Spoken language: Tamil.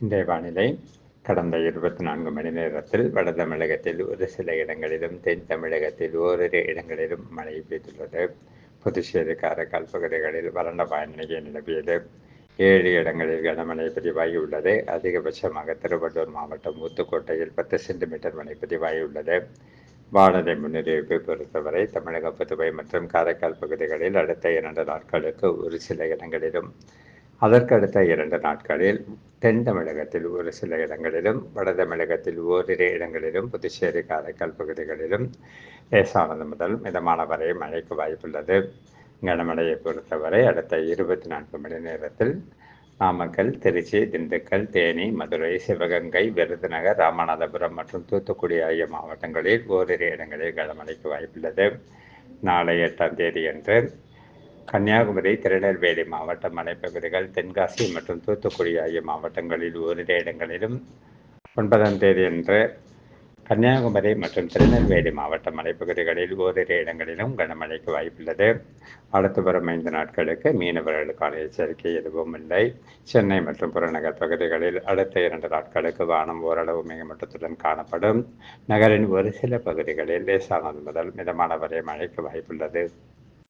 இன்றைய வானிலை கடந்த இருபத்தி நான்கு மணி நேரத்தில் வட தமிழகத்தில் ஒரு சில இடங்களிலும் தென் தமிழகத்தில் ஓரிரு இடங்களிலும் மழை பெய்துள்ளது. புதுச்சேரி காரைக்கால் பகுதிகளில் வறண்ட வானிலை நிலவியது. ஏழு இடங்களில் கனமழை பதிவாகியுள்ளது அதிகபட்சமாக திருவள்ளூர் மாவட்டம் ஊத்துக்கோட்டையில் பத்து சென்டிமீட்டர் மழை பதிவாகியுள்ளது வானிலை முன்னறிவிப்பை பொறுத்தவரை தமிழக புதுவை மற்றும் காரைக்கால் பகுதிகளில் அடுத்த இரண்டு நாட்களுக்கு ஒரு சில இடங்களிலும் அதற்கடுத்த இரண்டு நாட்களில் தென் தமிழகத்தில் ஒரு சில இடங்களிலும் வட தமிழகத்தில் ஓரிரு இடங்களிலும் புதுச்சேரி காரைக்கால் பகுதிகளிலும் லேசானது முதல் மிதமான வரை மழைக்கு வாய்ப்புள்ளது. கனமழையை பொறுத்தவரை அடுத்த இருபத்தி நான்கு மணி நேரத்தில் நாமக்கல் திருச்சி திண்டுக்கல் தேனி மதுரை சிவகங்கை விருதுநகர் ராமநாதபுரம் மற்றும் தூத்துக்குடி ஆகிய மாவட்டங்களில் ஓரிரு இடங்களில் கனமழைக்கு வாய்ப்புள்ளது. நாளை எட்டாம் தேதியன்று கன்னியாகுமரி திருநெல்வேலி மாவட்ட மலைப்பகுதிகள் தென்காசி மற்றும் தூத்துக்குடி ஆகிய மாவட்டங்களில் ஓரிரு இடங்களிலும் ஒன்பதாம் தேதியன்று கன்னியாகுமரி மற்றும் திருநெல்வேலி மாவட்ட மலைப்பகுதிகளில் ஓரிரு இடங்களிலும் கனமழைக்கு வாய்ப்புள்ளது. அடுத்து வரும் ஐந்து நாட்களுக்கு மீனவர்களுக்கான எச்சரிக்கை எதுவும் இல்லை. சென்னை மற்றும் புறநகர் பகுதிகளில் அடுத்த இரண்டு நாட்களுக்கு வானம் ஓரளவு மேகமட்டத்துடன் காணப்படும். நகரின் ஒரு சில பகுதிகளில் லேசானது முதல் மிதமான வரை மழைக்கு வாய்ப்புள்ளது.